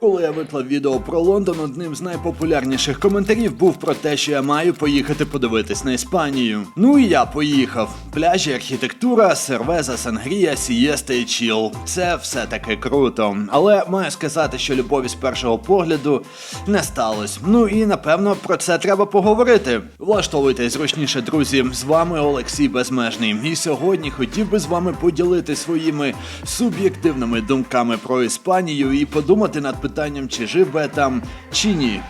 Коли я виклав відео про Лондон, одним з найпопулярніших коментарів був про те, що я маю поїхати подивитись на Іспанію. Ну і я поїхав. Пляжі, архітектура, сервеза, сангрія, сієста і чіл. Це все таки круто. Але маю сказати, що любові з першого погляду не сталося. Ну і напевно про це треба поговорити. Влаштовуйтесь зручніше, друзі. З вами Олексій Безмежний. І сьогодні хотів би з вами поділити своїми суб'єктивними думками про Іспанію і подумати над питанням, чи жив би я там, чи ні.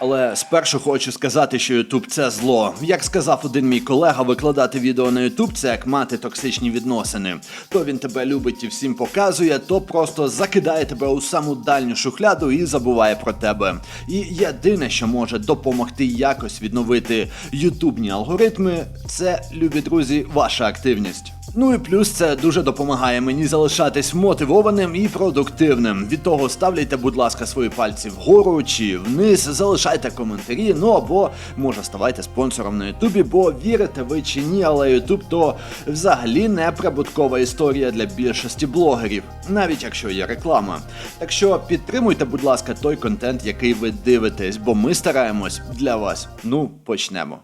Але спершу хочу сказати, що Ютуб це зло. Як сказав один мій колега, викладати відео на Ютуб це як мати токсичні відносини. То він тебе любить і всім показує, то просто закидає тебе у саму дальню шухляду і забуває про тебе. І єдине, що може допомогти якось відновити ютубні алгоритми, це, любі друзі, ваша активність. Ну і плюс це дуже допомагає мені залишатись мотивованим і продуктивним. Від того ставляйте, будь ласка, свої пальці вгору чи вниз, залишайте коментарі, ну або може ставайте спонсором на Ютубі, бо вірите ви чи ні, але Ютуб то взагалі не прибуткова історія для більшості блогерів, навіть якщо є реклама. Так що підтримуйте, будь ласка, той контент, який ви дивитесь, бо ми стараємось для вас. Ну, почнемо.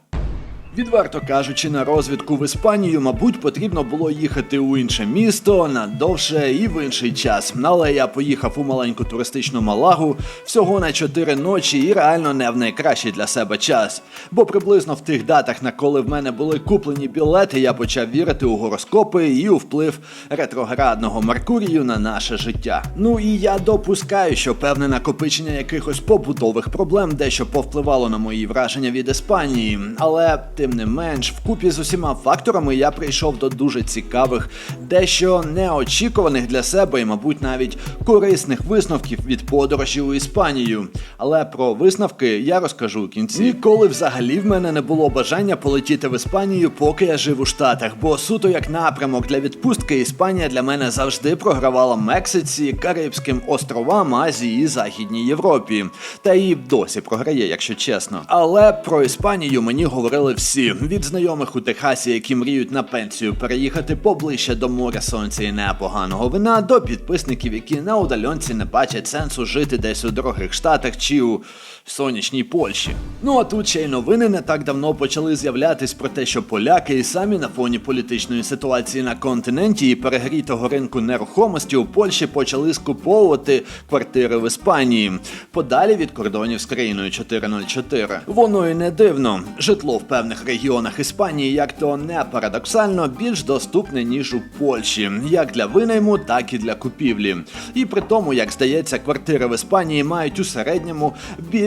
Відверто кажучи, на розвідку в Іспанію, мабуть, потрібно було їхати у інше місто на довше і в інший час. Але я поїхав у маленьку туристичну Малагу всього на 4 ночі і реально не в найкращий для себе час. Бо приблизно в тих датах, на коли в мене були куплені білети, я почав вірити у гороскопи і у вплив ретроградного Меркурію на наше життя. Ну і я допускаю, що певне накопичення якихось побутових проблем дещо повпливало на мої враження від Іспанії, але тим не менш, вкупі з усіма факторами я прийшов до дуже цікавих, дещо неочікуваних для себе і, мабуть, навіть корисних висновків від подорожі у Іспанію. Але про висновки я розкажу у кінці. Ніколи взагалі в мене не було бажання полетіти в Іспанію, поки я жив у Штатах, бо суто як напрямок для відпустки Іспанія для мене завжди програвала Мексиці, Карибським островам, Азії і Західній Європі. Та і досі програє, якщо чесно. Але про Іспанію мені говорили всі від знайомих у Техасі, які мріють на пенсію переїхати поближче до моря сонця і непоганого вина, до підписників, які на удальонці не бачать сенсу жити десь у дорогих штатах чи у сонячній Польщі. Ну а тут ще й новини не так давно почали з'являтись про те, що поляки і самі на фоні політичної ситуації на континенті і перегрітого ринку нерухомості у Польщі почали скуповувати квартири в Іспанії подалі від кордонів з країною 404. Воно і не дивно. Житло в певних регіонах Іспанії, як то не парадоксально, більш доступне ніж у Польщі, як для винайму, так і для купівлі. І при тому, як здається, квартири в Іспанії мають у середньому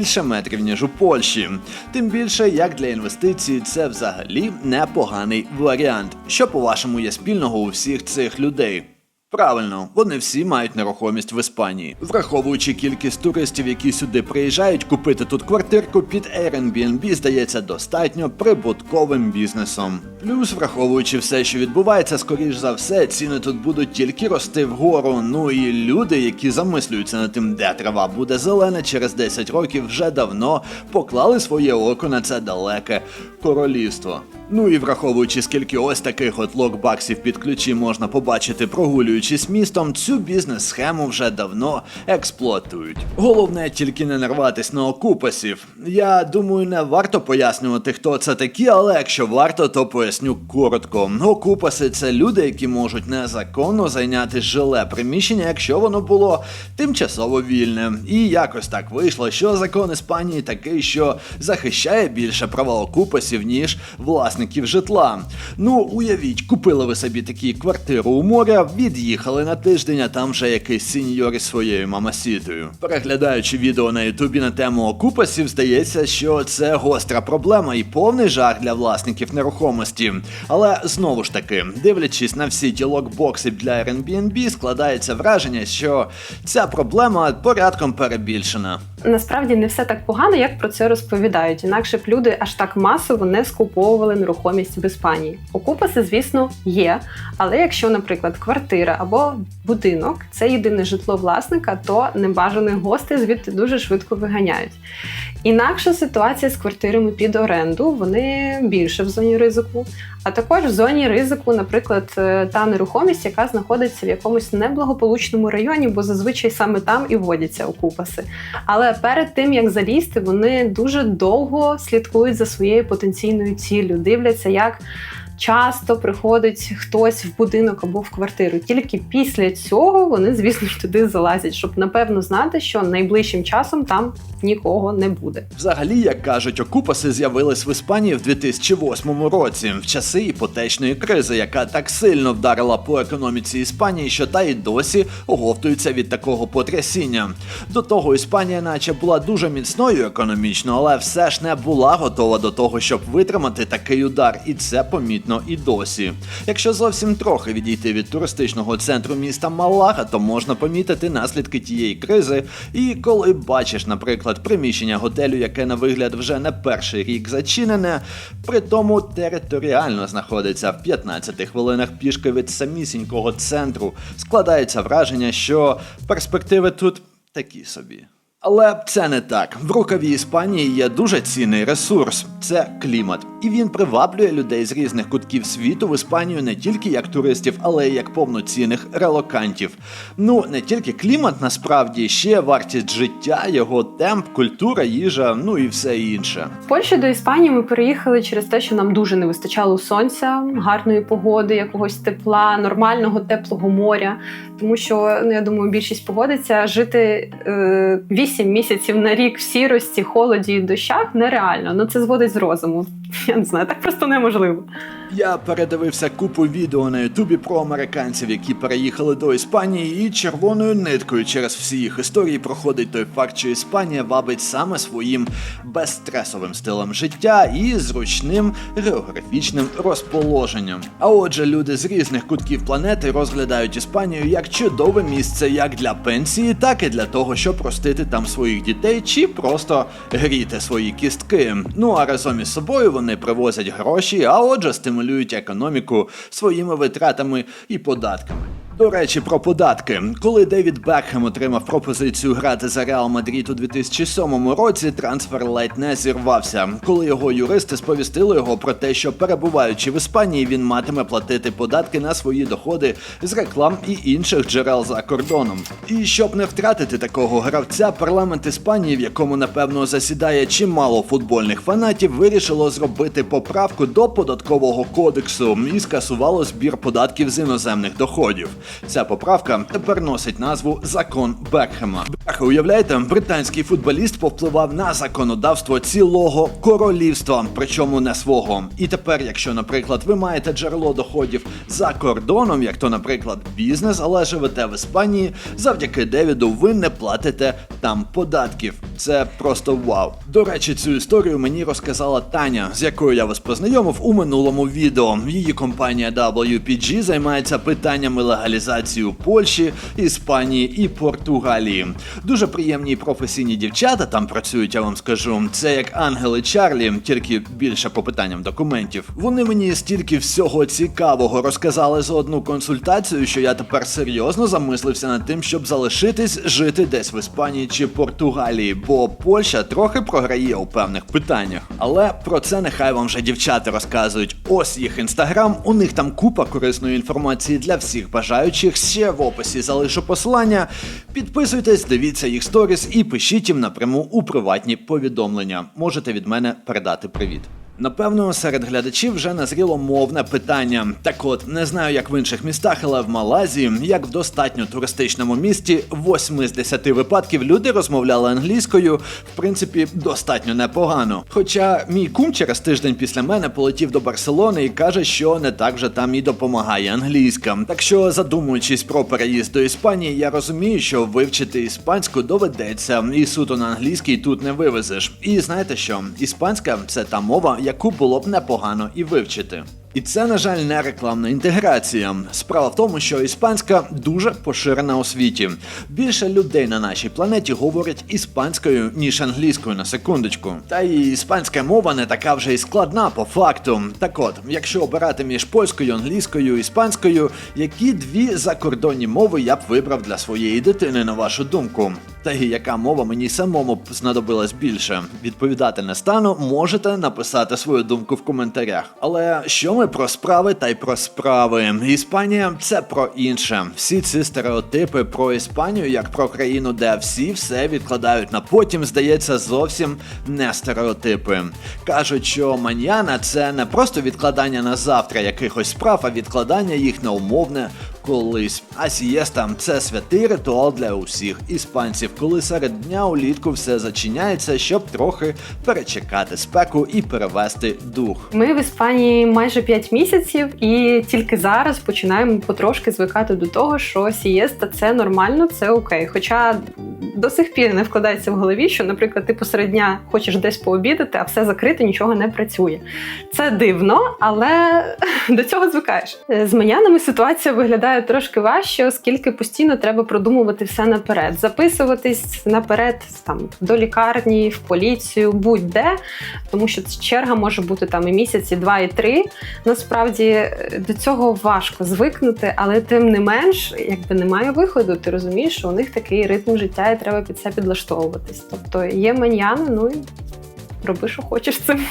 більше метрів ніж у Польщі. Тим більше, як для інвестицій, це взагалі непоганий варіант. Що по-вашому є спільного у всіх цих людей? Правильно, вони всі мають нерухомість в Іспанії. Враховуючи кількість туристів, які сюди приїжджають, купити тут квартирку під Airbnb здається достатньо прибутковим бізнесом. Плюс, враховуючи все, що відбувається, скоріш за все, ціни тут будуть тільки рости вгору. Ну і люди, які замислюються над тим, де трава буде зелена через 10 років, вже давно поклали своє око на це далеке королівство. Ну і враховуючи, скільки ось таких от локбаксів під ключі можна побачити, прогулюючись містом, цю бізнес-схему вже давно експлуатують. Головне тільки не нарватись на окупасів. Я думаю, не варто пояснювати, хто це такі, але якщо варто, то поясню коротко. Окупаси це люди, які можуть незаконно зайняти жиле приміщення, якщо воно було тимчасово вільне. І якось так вийшло, що закон Іспанії такий, що захищає більше права окупасів, ніж власників житла. Ну, уявіть, купили ви собі такі квартиру у моря, від'їхали на тиждень, а там вже якийсь сеньор із своєю мамасітою. Переглядаючи відео на Ютубі на тему окупасів, здається, що це гостра проблема і повний жах для власників нерухомості. Але знову ж таки, дивлячись на всі ті локбокси для Airbnb, складається враження, що ця проблема порядком перебільшена. Насправді не все так погано, як про це розповідають. Інакше б люди аж так масово не скуповували нерухомість в Іспанії. Окупаси, звісно, є. Але якщо, наприклад, квартира або будинок це єдине житло власника, то небажаних гостей звідти дуже швидко виганяють. Інакша ситуація з квартирами під оренду, вони більше в зоні ризику. А також в зоні ризику, наприклад, е, та нерухомість, яка знаходиться в якомусь неблагополучному районі, бо зазвичай саме там і вводяться окупаси. Але перед тим як залізти, вони дуже довго слідкують за своєю потенційною ціллю, дивляться, як часто приходить хтось в будинок або в квартиру. Тільки після цього вони, звісно ж, туди залазять, щоб напевно знати, що найближчим часом там нікого не буде. Взагалі, як кажуть, окупаси з'явились в Іспанії в 2008 році, в часи іпотечної кризи, яка так сильно вдарила по економіці Іспанії, що та й досі оговтується від такого потрясіння. До того Іспанія, наче була дуже міцною економічно, але все ж не була готова до того, щоб витримати такий удар, і це помітно і досі. Якщо зовсім трохи відійти від туристичного центру міста Малага, то можна помітити наслідки тієї кризи. І коли бачиш, наприклад, приміщення готелю, яке на вигляд вже не перший рік зачинене, при тому територіально знаходиться в 15 хвилинах пішки від самісінького центру, складається враження, що перспективи тут такі собі. Але це не так. В рукаві Іспанії є дуже цінний ресурс це клімат. І він приваблює людей з різних кутків світу в Іспанію не тільки як туристів, але й як повноцінних релокантів. Ну не тільки клімат, насправді ще вартість життя, його темп, культура, їжа, ну і все інше. В Польщі до Іспанії ми переїхали через те, що нам дуже не вистачало сонця, гарної погоди, якогось тепла, нормального теплого моря. Тому що ну я думаю, більшість погодиться жити е, 8 місяців на рік в сірості, холоді і дощах нереально. Ну це зводить з розуму. Я не знаю, так просто неможливо. Я передивився купу відео на Ютубі про американців, які переїхали до Іспанії, і червоною ниткою через всі їх історії проходить той факт, що Іспанія вабить саме своїм безстресовим стилем життя і зручним географічним розположенням. А отже, люди з різних кутків планети розглядають Іспанію як чудове місце як для пенсії, так і для того, щоб ростити там своїх дітей чи просто гріти свої кістки. Ну а разом із собою вони привозять гроші, а отже, стимулюють економіку своїми витратами і податками. До речі, про податки. Коли Девід Бекхем отримав пропозицію грати за Реал Мадрид у 2007 році, трансфер ледь не зірвався. Коли його юристи сповістили його про те, що перебуваючи в Іспанії, він матиме платити податки на свої доходи з реклам і інших джерел за кордоном. І щоб не втратити такого гравця, парламент Іспанії, в якому напевно засідає чимало футбольних фанатів, вирішило зробити поправку до податкового кодексу і скасувало збір податків з іноземних доходів. Ця поправка тепер носить назву Закон Бекхема. Уявляєте, британський футболіст повпливав на законодавство цілого королівства, причому не свого. І тепер, якщо, наприклад, ви маєте джерело доходів за кордоном, як то, наприклад, бізнес, але живете в Іспанії, завдяки Девіду ви не платите там податків. Це просто вау. До речі, цю історію мені розказала Таня, з якою я вас познайомив у минулому відео. Її компанія WPG займається питаннями легалізації у Польщі, Іспанії і Португалії. Дуже приємні професійні дівчата там працюють, я вам скажу. Це як ангели Чарлі, тільки більше по питанням документів. Вони мені стільки всього цікавого розказали за одну консультацію, що я тепер серйозно замислився над тим, щоб залишитись жити десь в Іспанії чи Португалії, бо Польща трохи програє у певних питаннях. Але про це нехай вам вже дівчата розказують. Ось їх інстаграм, у них там купа корисної інформації для всіх бажаючих. Ще в описі залишу посилання. Підписуйтесь, дивіться їх сторіс і пишіть їм напряму у приватні повідомлення. Можете від мене передати привіт. Напевно, серед глядачів вже назріло мовне питання. Так от, не знаю, як в інших містах, але в Малайзії, як в достатньо туристичному місті, 8 з 10 випадків люди розмовляли англійською, в принципі, достатньо непогано. Хоча мій кум через тиждень після мене полетів до Барселони і каже, що не так вже там і допомагає англійська. Так що, задумуючись про переїзд до Іспанії, я розумію, що вивчити іспанську доведеться, і суто на англійській тут не вивезеш. І знаєте що? Іспанська це та мова, яку було б непогано і вивчити. І це, на жаль, не рекламна інтеграція. Справа в тому, що іспанська дуже поширена у світі. Більше людей на нашій планеті говорять іспанською, ніж англійською на секундочку. Та і іспанська мова не така вже й складна по факту. Так от, якщо обирати між польською, англійською, іспанською, які дві закордонні мови я б вибрав для своєї дитини, на вашу думку? І яка мова мені самому знадобилась більше? Відповідати не стану, можете написати свою думку в коментарях. Але що ми про справи та й про справи? Іспанія це про інше. Всі ці стереотипи про Іспанію, як про країну, де всі все відкладають на потім, здається, зовсім не стереотипи. Кажуть, що маньяна це не просто відкладання на завтра якихось справ, а відкладання їх на умовне колись. А сієста це святий ритуал для усіх іспанців, коли серед дня улітку все зачиняється, щоб трохи перечекати спеку і перевести дух. Ми в Іспанії майже 5 місяців, і тільки зараз починаємо потрошки звикати до того, що сієста це нормально, це окей. Хоча до сих пір не вкладається в голові, що, наприклад, ти посеред дня хочеш десь пообідати, а все закрите, нічого не працює. Це дивно, але до цього звикаєш. З манянами ситуація виглядає трошки важче, оскільки постійно треба продумувати все наперед, записуватись наперед там до лікарні, в поліцію, будь-де, тому що черга може бути там і місяці, два і три. Насправді е, до цього важко звикнути, але тим не менш, якби немає виходу, ти розумієш, що у них такий ритм життя і під це підлаштовуватись. Тобто є маньяни, ну і роби, що хочеш цим.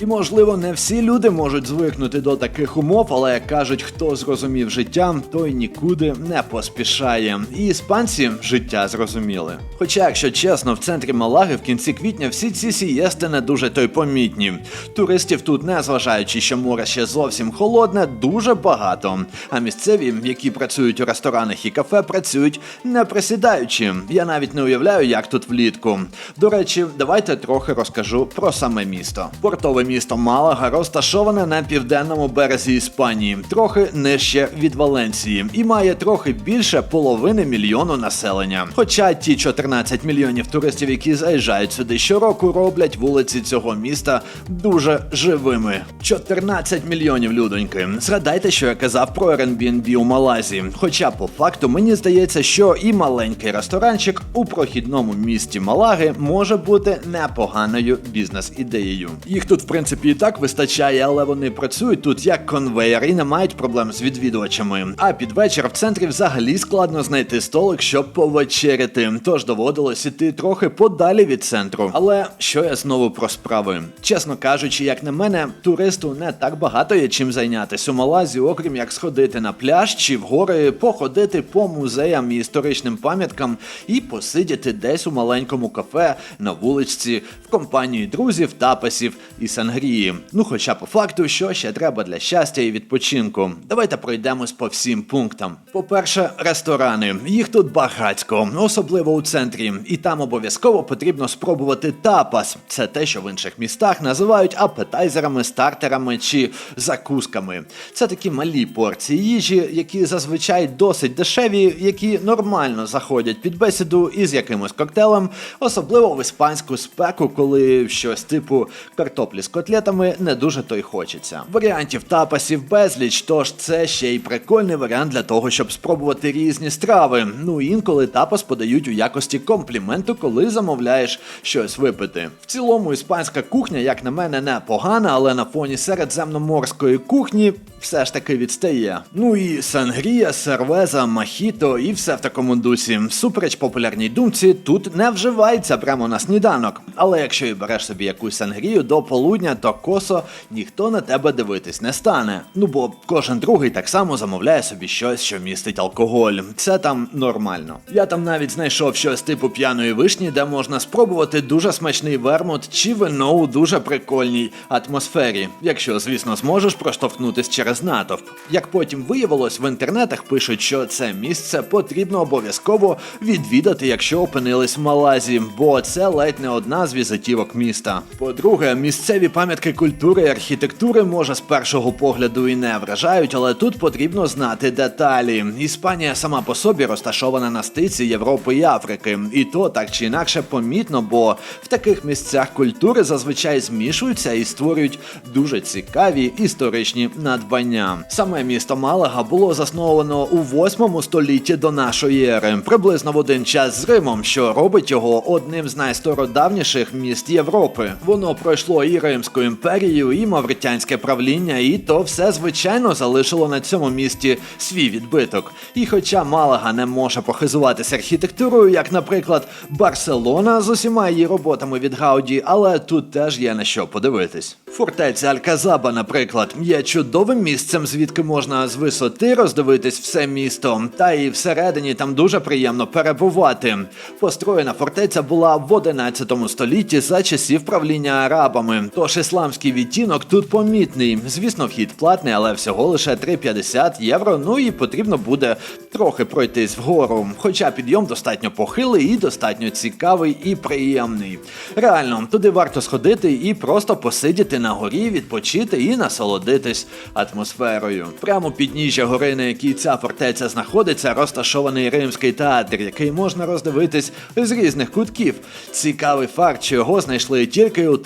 І можливо, не всі люди можуть звикнути до таких умов, але як кажуть, хто зрозумів життя, той нікуди не поспішає. І іспанці життя зрозуміли. Хоча, якщо чесно, в центрі Малаги в кінці квітня всі ці сієсти не дуже то й помітні. Туристів тут, не зважаючи, що море ще зовсім холодне, дуже багато. А місцеві, які працюють у ресторанах і кафе, працюють не присідаючи. Я навіть не уявляю, як тут влітку. До речі, давайте трохи розкажу про саме місто. Портове місто Малага розташоване на південному березі Іспанії, трохи нижче від Валенції, і має трохи більше половини мільйону населення. Хоча ті 14 мільйонів туристів, які заїжджають сюди щороку, роблять вулиці цього міста дуже живими. 14 мільйонів людоньки. Згадайте, що я казав про Airbnb у Малайзії. Хоча по факту мені здається, що і маленький ресторанчик у прохідному місті Малаги може бути непоганою бізнес-ідеєю. Їх тут, в принципі, і так вистачає, але вони працюють тут як конвейер і не мають проблем з відвідувачами. А під вечір в центрі взагалі складно знайти столик, щоб повечеряти. Тож доводилось іти трохи подалі від центру. Але що я знову про справи? Чесно кажучи, як на мене, туристу не так багато є чим зайнятися у Малазі, окрім як сходити на пляж чи в гори, походити по музеям і історичним пам'яткам і посидіти десь у маленькому кафе на вуличці в компанії друзів, тапасів і сангрії. Ну, хоча по факту, що ще треба для щастя і відпочинку. Давайте пройдемось по всім пунктам. По-перше, ресторани. Їх тут багатько, особливо у центрі, і там обов'язково потрібно спробувати тапас. Це те, що в інших містах називають апетайзерами, стартерами чи закусками. Це такі малі порції їжі, які зазвичай досить дешеві, які нормально заходять під бесіду із якимось коктейлем, особливо в іспанську спеку, коли щось типу картоплі з котлетами не дуже то й хочеться. Варіантів тапасів безліч, тож це ще й прикольний варіант для того, щоб спробувати різні страви. Ну інколи тапас подають у якості компліменту, коли замовляєш щось випити. В цілому, іспанська кухня, як на мене, не погана, але на фоні середземноморської кухні все ж таки відстає. Ну і сангрія, сервеза, махіто і все в такому дусі. Супереч популярній думці, тут не вживається прямо на сніданок. Але якщо і береш собі якусь сангрію до полудня, то косо ніхто на тебе дивитись не стане. Ну бо кожен другий так само замовляє собі щось, що містить алкоголь. Це там нормально. Я там навіть знайшов щось типу п'яної вишні, де можна спробувати дуже смачний вермут чи вино у дуже прикольній атмосфері, якщо, звісно, зможеш проштовхнутись через натовп. Як потім виявилось, в інтернетах пишуть, що це місце потрібно обов'язково відвідати, якщо опинились в Малазі, бо це ледь не одна з візитівок міста. По-друге, місцеві Ці пам'ятки культури і архітектури може з першого погляду і не вражають, але тут потрібно знати деталі. Іспанія сама по собі розташована на стиці Європи і Африки, і то так чи інакше помітно, бо в таких місцях культури зазвичай змішуються і створюють дуже цікаві історичні надбання. Саме місто Малага було засновано у 8 столітті до нашої ери, приблизно в один час з Римом, що робить його одним з найстародавніших міст Європи. Воно пройшло і Римську імперію, і мавритянське правління, і то все звичайно залишило на цьому місті свій відбиток. І хоча Малага не може похизуватися архітектурою, як, наприклад, Барселона з усіма її роботами від Гауді, але тут теж є на що подивитись. Фортеця Альказаба, наприклад, є чудовим місцем, звідки можна з висоти роздивитись все місто, та і всередині там дуже приємно перебувати. Построєна фортеця була в 11 столітті за часів правління арабами. Тож ісламський відтінок тут помітний. Звісно, вхід платний, але всього лише 3,50 євро. Ну і потрібно буде трохи пройтись вгору. Хоча підйом достатньо похилий і достатньо цікавий і приємний. Реально, туди варто сходити і просто посидіти на горі, відпочити і насолодитись атмосферою. Прямо підніжжя гори, на якій ця фортеця знаходиться, розташований римський театр, який можна роздивитись з різних кутків. Цікавий факт, що його знайшли тільки у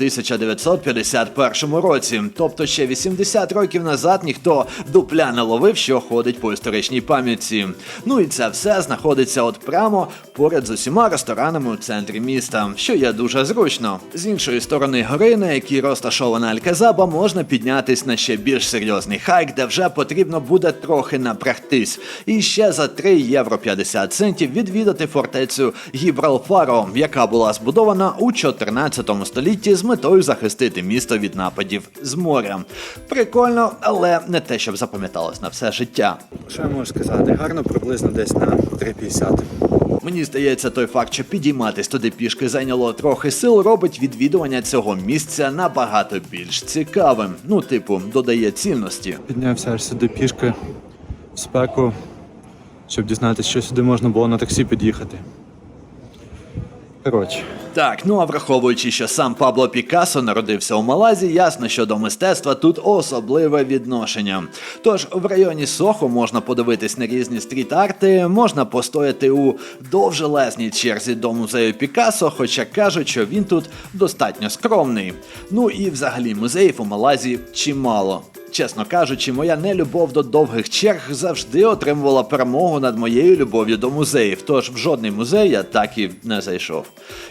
1951 році. Тобто ще 80 років назад ніхто дупля не ловив, що ходить по історичній пам'ятці. Ну і це все знаходиться от прямо поряд з усіма ресторанами у центрі міста, що є дуже зручно. З іншої сторони гори, на якій розташована Альказаба, можна піднятись на ще більш серйозний хайк, де вже потрібно буде трохи напрягтись. І ще за 3 євро 50 центів відвідати фортецю Гібралфаро, яка була збудована у 14 столітті з метою захистити місто від нападів з моря. Прикольно, але не те, щоб запам'яталось на все життя. Що я можу сказати? Гарно приблизно десь на 3,50. Мені здається, той факт, що підійматись туди пішки зайняло трохи сил, робить відвідування цього місця набагато більш цікавим. Ну, типу, додає цінності. Піднявся аж сюди пішки в спеку, щоб дізнатися, що сюди можна було на таксі під'їхати. Коротше, Так, ну а враховуючи, що сам Пабло Пікассо народився у Малазі, ясно, що до мистецтва тут особливе відношення. Тож в районі Сохо можна подивитись на різні стріт-арти, можна постояти у довжелезній черзі до музею Пікассо, хоча кажуть, що він тут достатньо скромний. Ну і взагалі музеїв у Малазі чимало. Чесно кажучи, моя нелюбов до довгих черг завжди отримувала перемогу над моєю любов'ю до музеїв, тож в жодний музей я так і не зайшов.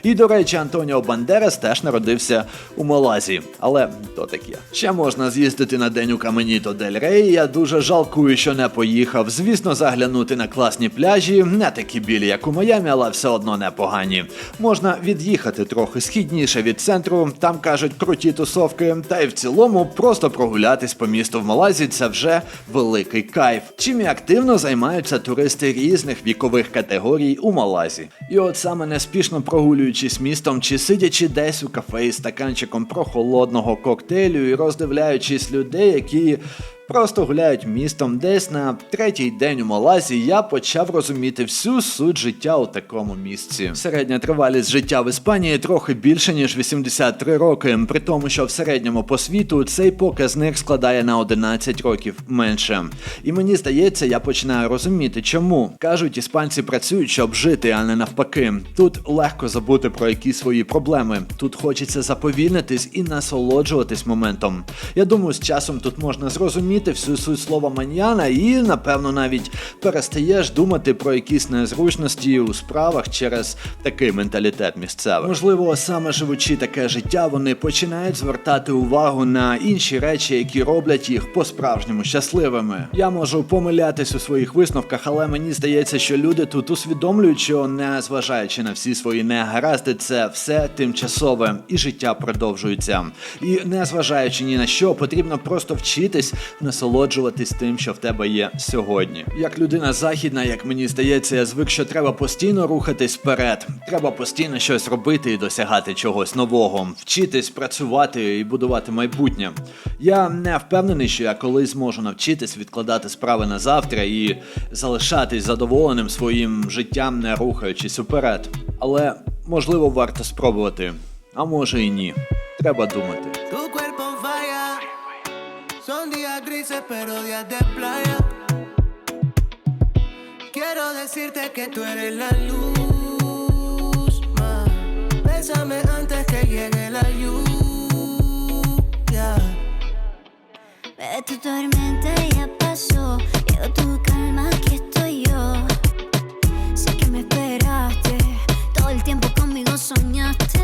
І до речі, Антоніо Бандерас теж народився у Малазі, але то таке. Ще можна з'їздити на день у Каменіто Дель Рей. Я дуже жалкую, що не поїхав. Звісно, заглянути на класні пляжі, не такі білі, як у Майамі, але все одно непогані. Можна від'їхати трохи східніше від центру, там кажуть круті тусовки, та й в цілому просто прогулятись по місту в Малайзі це вже великий кайф. Чим і активно займаються туристи різних вікових категорій у Малайзі. І от саме неспішно прогулюючись містом чи сидячи десь у кафе із стаканчиком прохолодного коктейлю і роздивляючись людей, які просто гуляють містом десь на третій день у Малайзі, я почав розуміти всю суть життя у такому місці. Середня тривалість життя в Іспанії трохи більше ніж 83 роки, при тому, що в середньому по світу цей показник складає на 11 років менше. І мені здається, я починаю розуміти, чому кажуть, іспанці працюють, щоб жити, а не навпаки. Тут легко забути про якісь свої проблеми. Тут хочеться заповільнитись і насолоджуватись моментом. Я думаю, з часом тут можна зрозуміти всю суть слова маньяна і, напевно, навіть перестаєш думати про якісь незручності у справах через такий менталітет місцевий. Можливо, саме живучи таке життя, вони починають звертати увагу на інші речі, які роблять їх по-справжньому щасливими. Я можу помилятись у своїх висновках, але мені здається, що люди тут усвідомлюють, що не зважаючи на всі свої негаразди, це все тимчасове і життя продовжується. І не зважаючи ні на що, потрібно просто вчитись насолоджуватись тим, що в тебе є сьогодні. Як людина західна, як мені здається, я звик, що треба постійно рухатись вперед. Треба постійно щось робити і досягати чогось нового, вчитись, працювати і будувати майбутнє. Я не впевнений, що я колись зможу навчитись відкладати справи на завтра і залишатись задоволеним своїм життям, не рухаючись уперед. Але можливо варто спробувати, а може і ні. Треба думати. Son días grises, pero días de playa. Quiero decirte que tú eres la luz. Ma. Bésame antes que llegue la lluvia. Ve tu tormenta ya pasó. Yo tu calma, aquí estoy yo. Sé que me esperaste. Todo el tiempo conmigo soñaste.